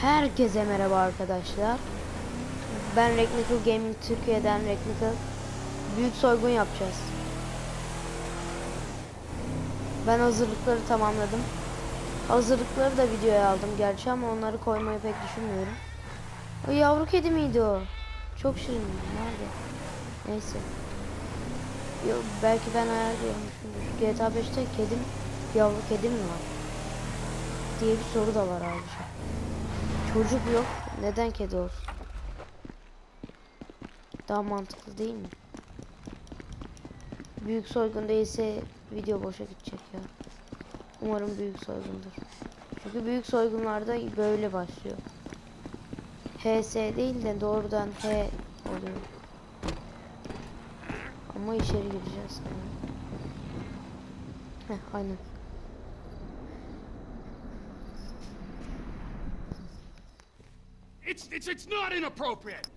Herkese merhaba arkadaşlar. Ben Reknikal Gaming Türkiye'den Reknikal. Büyük soygun yapacağız. Ben hazırlıkları tamamladım. Hazırlıkları da videoya aldım gerçi ama onları koymayı pek düşünmüyorum. O yavru kedi miydi o? Çok şirin. Nerede? Neyse. Yok belki ben hayal görmüşümdür. GTA 5'te kedim, yavru kedim mi var? Diye bir soru da var ayrıca. Çocuk yok. Neden kedi olsun? Daha mantıklı değil mi? Büyük soygun değilse video boşa gidecek ya. Umarım büyük soygundur. Çünkü büyük soygunlarda böyle başlıyor. HS değil de doğrudan H oluyor. Ama içeri gireceğiz. Heh, aynen. It's, it's, it's not inappropriate.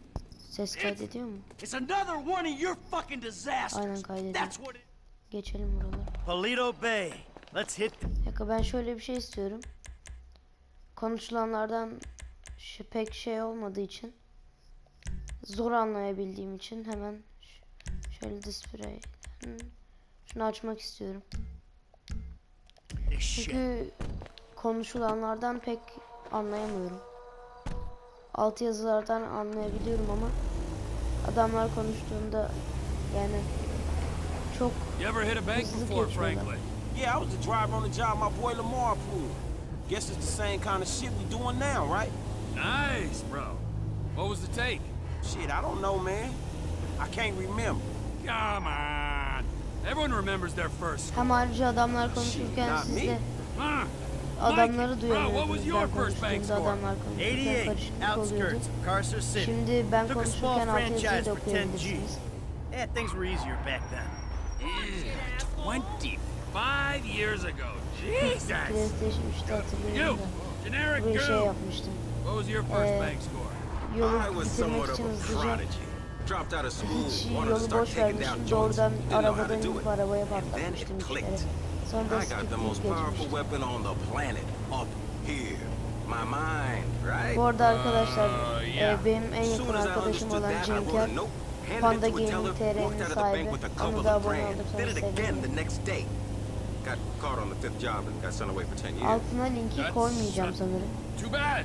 Ses kaydediyor mu? It's another one of your fucking disasters. Aynen kaydediyor. That's what it. Geçelim buraları. Polito Bay. Let's hit. Dakika ben şöyle bir şey istiyorum. Konuşulanlardan şu pek şey olmadığı için zor anlayabildiğim için hemen şöyle display Hmm, şunu açmak istiyorum. Çünkü konuşulanlardan pek anlayamıyorum. Alt yazılardan anlayabiliyorum ama adamlar konuştuğunda yani çok You ever hit a bank Hızlı before, geçiyorlar. Franklin? Yeah, I was the driver on the job my boy Lamar pulled. Guess it's the same kind of shit we doing now, right? Nice, bro. What was the take? Shit, I don't know, man. I can't remember. Come on. Everyone remembers their first. hem ayrıca adamlar konuşurken siz me. de? Adamları Mikey, bro, what was duyamıyordunuz your ben first bank konuştuğumda score? adamlar konuşurken 88, karışıklık oluyordu. outskirts of Carcer City. Şimdi ben Took a small konuşurken alt yazıyı franchise da for 10 G's. okuyabilirsiniz. Yeah, things were easier back then. Yeah, 25 years ago. Jesus. PlayStation 3'te You, hatırlıyorum da generic buraya şey goo. yapmıştım. What was your first Eh, bank score? Yolu I was bitirmek somewhat of için a hızlıca prodigy. Dropped out of school, hiç wanted to yolu start boş taking down vermiştim. joints. Doğrudan Didn't know how arabadan to do inip it. arabaya And then patlatmıştım it bir kere. clicked. I got the most powerful weapon on the planet up here. My mind, right? Bu arada arkadaşlar Uh, e, yeah. benim en yakın soon as I arkadaşım understood olan handed Panda it to a teller, Gaming walked TR'nin out of the sahibi. Onu of da abone olursanız Did it again sevinirim. the next day. Got caught on the fifth job and got sent away for 10 years. Altına linki koymayacağım sanırım. Too bad.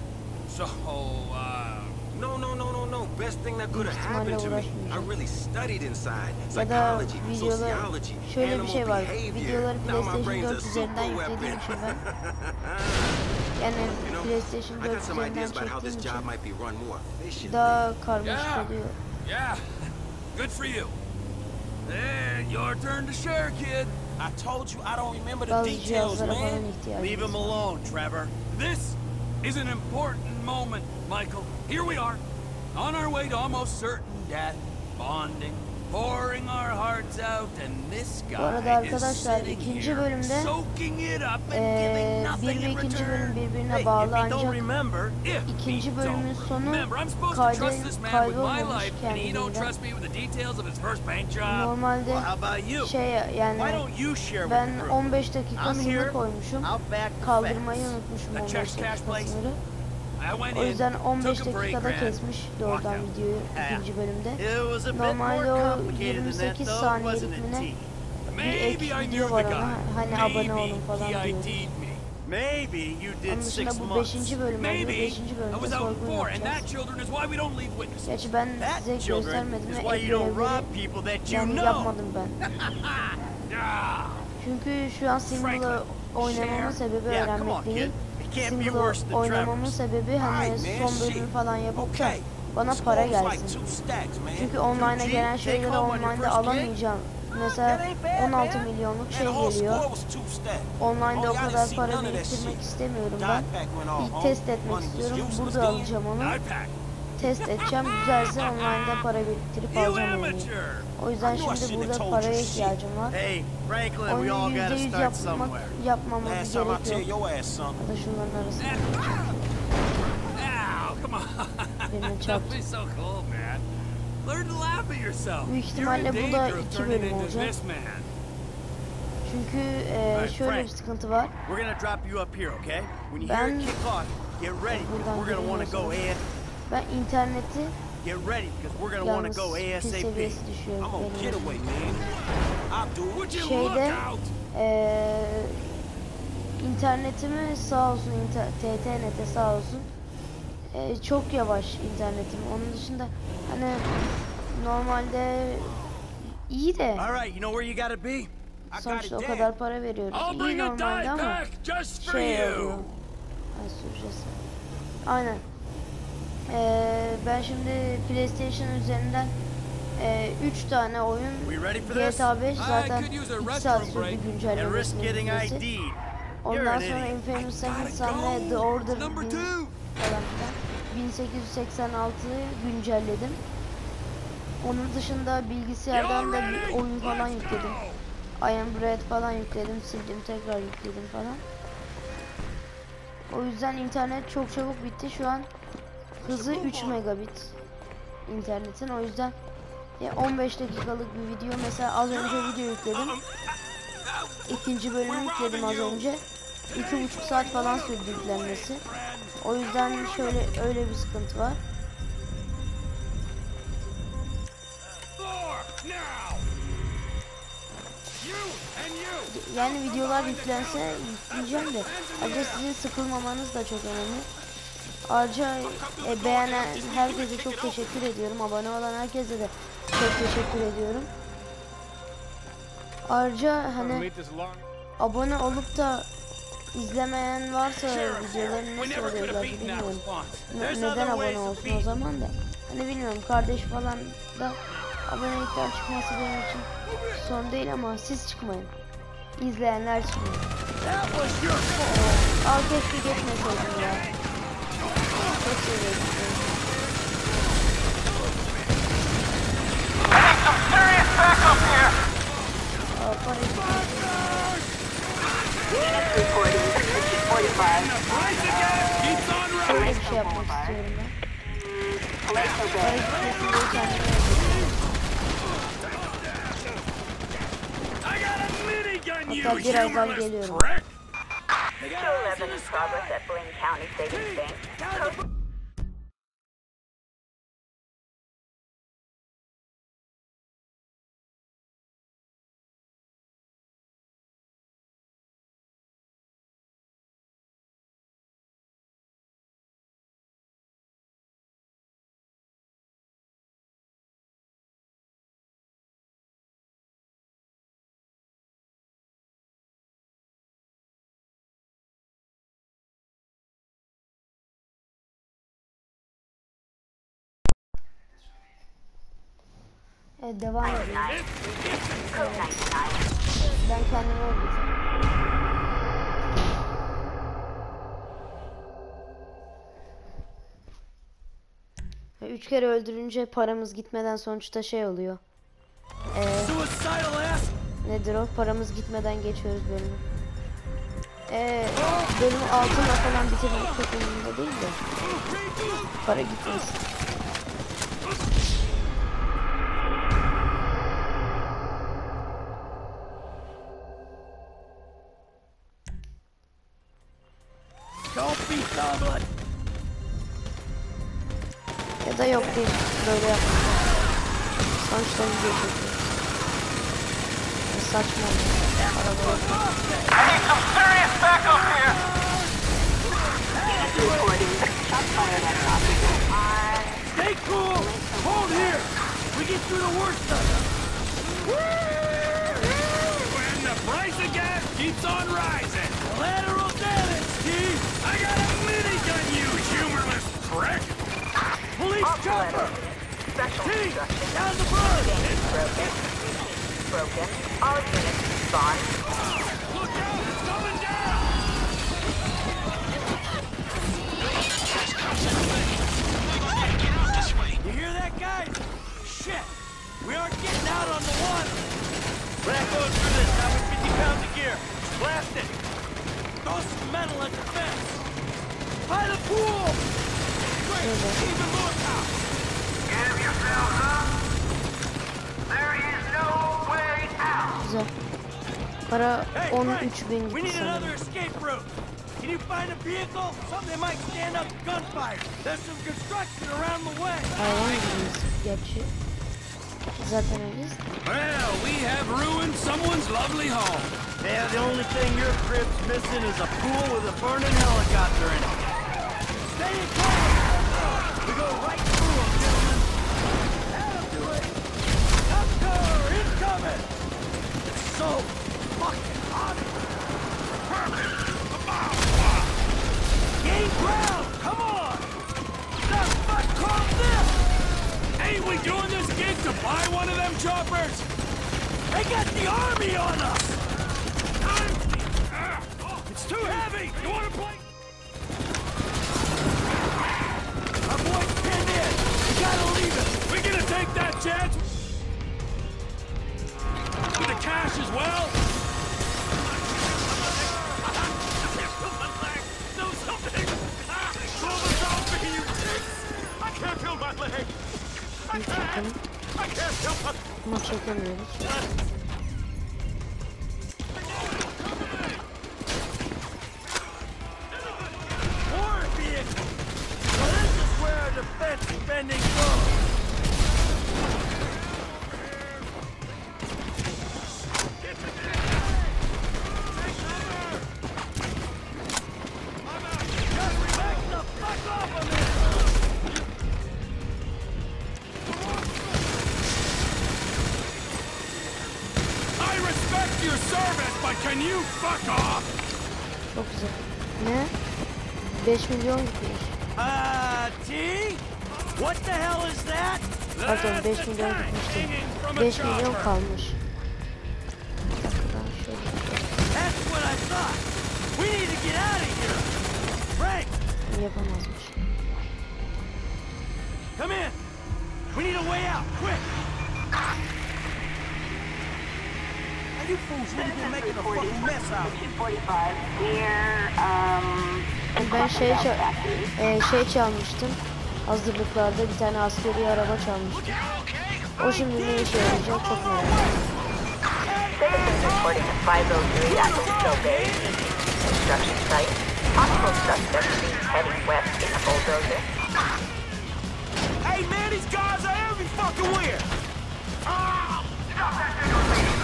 So, uh, No, no, no, no, no. Best thing that could have happened to me. I really studied inside. Ya Psychology, sociology, şöyle bir animal şey var. behavior. Videoları Now my PlayStation brain's a 4 üzerinden super yüklediğim weapon. için ben yani You know, PlayStation I 4 got some üzerinden ideas about how this çektiğim job için might be run more efficiently. daha karmaşık Yeah. oluyor. yeah. Good for you. Then your turn to share, kid. I told you I don't remember the details, man. Leave him alone, Trevor. This is an important moment, Michael. Here we are, on our way to almost certain death, bonding, pouring our hearts out, and this guy Bu arada arkadaşlar, ikinci bölümde, soaking it up and Ee, giving bir nothing ve in ikinci bölüm return. birbirine bağlı ancak remember, If ikinci bölümün sonu remember, I'm supposed to kaydı, trust this man with my kaybolmamış life, and he don't kendiliğinden. trust me with the details of his first bank job. Normalde well, how about you? şey Why yani don't you share with ben the group? 15 I'm dakikasını here. koymuşum. Kaldırmayı unutmuşum That 15 checks cash, O yüzden 15 took a break, dakikada kesmiş doğrudan videoyu ikinci bölümde. Normalde o complicated than that 28 though, saniyelik wasn't it, mi ne? T? Bir ek video var ona. Hani abone olun falan diyor. Maybe you did six bu months. 5. bölüm oluyor. Maybe 5. I bölümde was out before, and that children is why we don't leave witnesses. Gerçi ben That size children göstermedim is ve why ek you don't rob görevleri people that you yani know. yapmadım ben. Çünkü şu an single'ı oynamamın sebebi öğrenmek değil. Than oynamamın sebebi hani son bölümü falan yapıp da bana para gelsin. Çünkü online'a gelen şeyleri online'da alamayacağım. Mesela That ain't bad, 16 man. milyonluk şey geliyor. Online'da o Oh, y'all kadar para biriktirmek istemiyorum ben. İlk test etmek istiyorum. Burada alacağım onu. Test edeceğim. Güzelse online'da para biriktirip alacağım oyunu. O yüzden şimdi burada paraya ihtiyacım var. Oyunu gotta %100 start yapmak, somewhere. yapmamız Last time I gerek tell yok. your ass something. Ya da şunların arasında Don't çarptı. Büyük ihtimalle bu da iki bölüm olacak. Çünkü e, şöyle bir sıkıntı var. Ben- Buradan we're Ben interneti Get ready, because we're gonna want to go ASAP. I'm on getaway, man. İt. Would you look out? Ee, internetimi sağ olsun inter- TTNet'e sağ olsun ee, çok yavaş internetim. Onun dışında hani normalde iyi de All right, you know where you gotta be? Sonuçta o kadar para veriyoruz. I'll İyi normalde ama şey oluyor. Ay süreceğiz. Aynen. Ee, ben şimdi PlayStation üzerinden 3 tane oyun? GTA 5 I zaten could use a 2 restroom saat sürdü. You're Ondan an sonra. Infamous Second Son ve. The Order falan filan. 1886'yı güncelledim. Onun dışında bilgisayardan da bir oyun falan yükledim. I Am Bread falan yükledim, sildim, tekrar yükledim falan. O yüzden internet çok çabuk bitti. Şu an hızı 3 megabit internetin. O yüzden ya 15 dakikalık bir video mesela az önce video yükledim. İkinci bölümü yükledim az önce. İki buçuk saat falan sürdü yüklenmesi. O yüzden şöyle öyle bir sıkıntı var. Yani videolar yüklense yükleyeceğim de ayrıca sizin sıkılmamanız da çok önemli. Ayrıca e, beğenen herkese çok teşekkür ediyorum. Abone olan herkese de çok teşekkür ediyorum. Ayrıca hani abone olup da izlemeyen varsa videolarını nasıl oluyorlar bilmiyorum. Ne- neden abone olsun o zaman da. Hani bilmiyorum kardeş falan da abonelikten çıkması benim için sorun değil ama siz çıkmayın. İzleyenler çıkmayın. Al keşke geçmeseydim ya. Hatta birazdan geliyorum. prick. 211 in progress at Blaine County Savings Bank. Evet devam edelim. Code 99. Ben kendimi öldüreceğim. Ve Üç kere öldürünce paramız gitmeden sonuçta şey oluyor. Ee, nedir o? Paramız gitmeden geçiyoruz bölümü. Ee, bölümü altınla falan bitirmek çok umurumda değil de. Para gitmesin. Yok değil. Böyle yapmayacağım. Video çekiyoruz. Ne saçma oldu. Araba yok. Stay cool. Hold here. We get through the worst of it. When the price of gas keeps on rising. Chopper. Special T. Down the bird. Bank broken. Broken. All units respond. Look out, it's coming down. You hear that, guys? Shit. We aren't getting out on the one. Brad goes for this. Now with 50 pounds of gear. Blast it. Throw some metal at the fence. By the pool. Güzel. Para Hey, 13 bin we need another escape route. Can Can you find a vehicle? Something that might stand up to gunfire. There's some construction around the way. Hayvan gibiyiz gerçi. Zaten öyleyiz. Well, we have ruined someone's lovely home. Yeah, the only thing your crib's missing is a pool with a burning helicopter in it. Stay in cover! We go right Well, this is where our defense spending goes! 5 milyon gitmiş. Uh, T? What the hell is that? Pardon 5 milyon gitmişti. 5 milyon kalmış. Bir dakika ben şöyle That's what I thought! We need to get out of here! Frank, yapamazmış. come in! We need a way out, quick! Hey, you fools really been making a fucking mess out here. 245 near, um... Şey e, şey çalmıştım. Hazırlıklarda bir tane askeri araba çalmıştım. O şimdi ne işe yarayacak çok merak ediyorum. Citizens reporting a 503 at the Stobay construction site. Possible suspect seen heading west in a bulldozer. Hey, man, these guys are every fucking where. The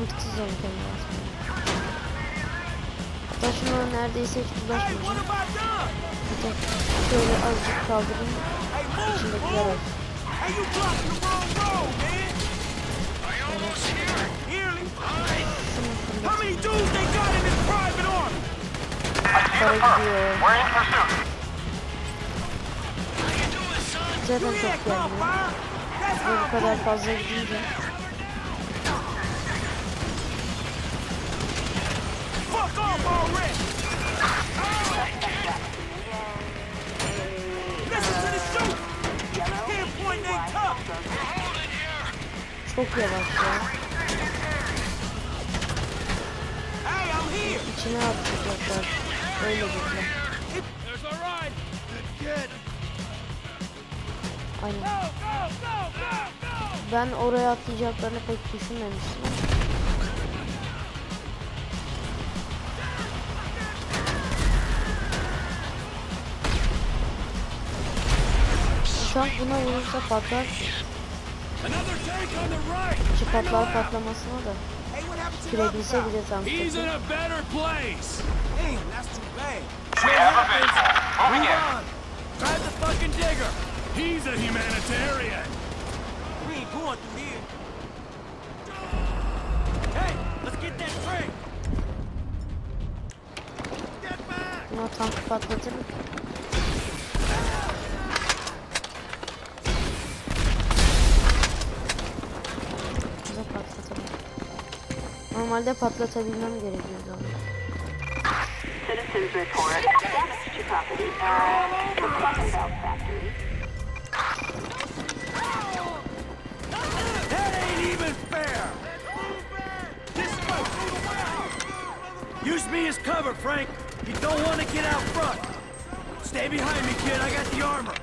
Mantıksız olacağım lazım. Hatta şunu neredeyse hiç bulaşmayacağım. Bir tek şöyle azıcık move, İçindekiler olsun. Para gidiyor. Zaten çok gelmiyor. bu kadar fazla gidince çok yavaş ya. İçine atlayacaklar. Öyle. Good. Aynen. Ben oraya atlayacaklarını pek düşünmemiştim. Uçak buna vurursa patlar. Right. Şu patlar patlamasına da sürebilse de tam He's a humanitarian. We ain't going through here. Hey, let's get that train! Get back! Buna tank patlatır. Bize Normalde patlatabilmem gerekiyordu ama. Citizens report damage to property at the Cotton Belt factory. That ain't even fair! This way, through the warehouse! Use me as cover, Frank. You don't want to get out front. Stay behind me, kid. I got the armor.